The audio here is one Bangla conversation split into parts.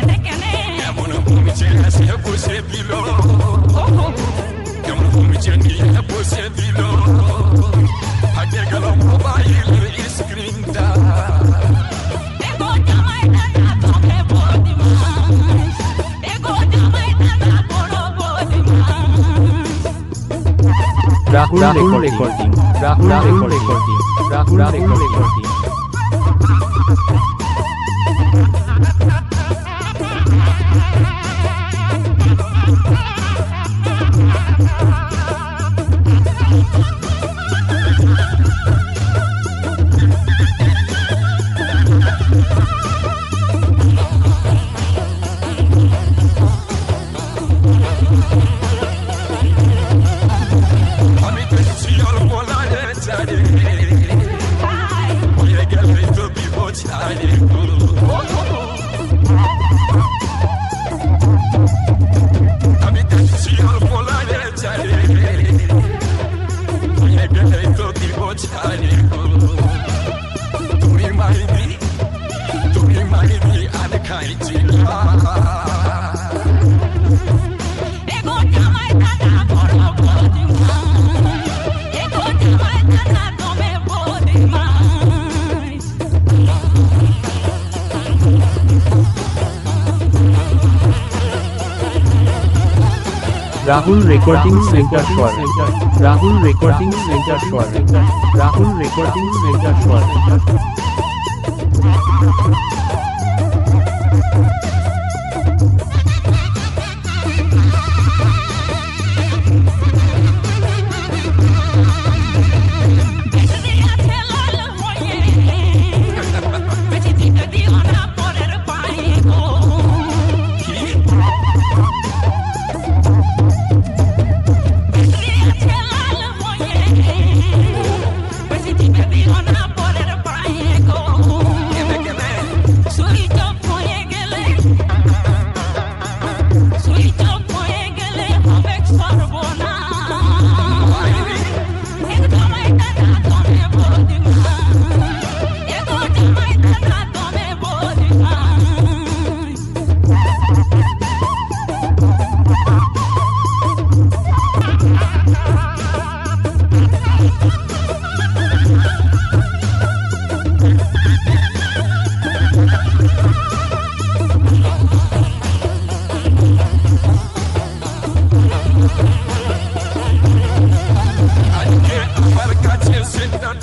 কেনে কেনে কেমন ভূমিছে হাসিয়ে বসে দিল কেমন ভূমিছে নিয়ে বসে দিল হাটে গেল মোবাইল স্ক্রিনটা Rahul recording Arrêtez, arrêtez. Rahul recording centre for Rahul recording centre for Rahul recording centre for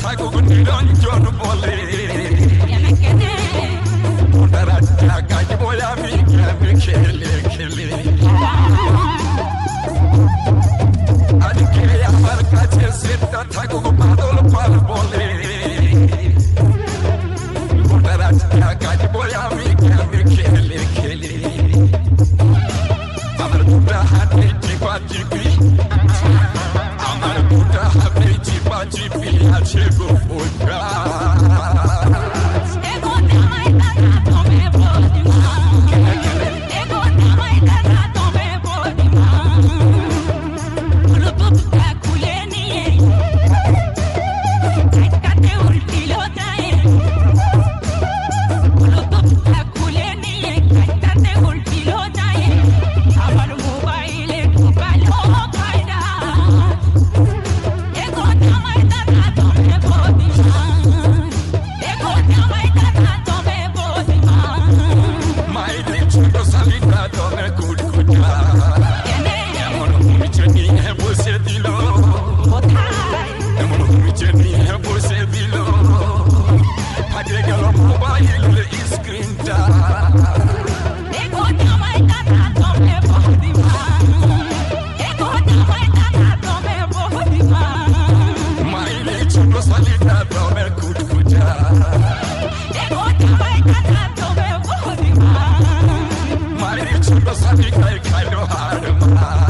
ঠাকুর নিরঞ্জন বলে রাস্তা গাইব আমি খেলে খেলে আজকে আমার কাছে সেটা ঠাকুর বাদল পাল বলে রাস্তা গাইব আমি খেলে খেলে আমার দুটা হাতে চিপা চিপি আমার দুটা হাতে চিপা চিপি right. kal kal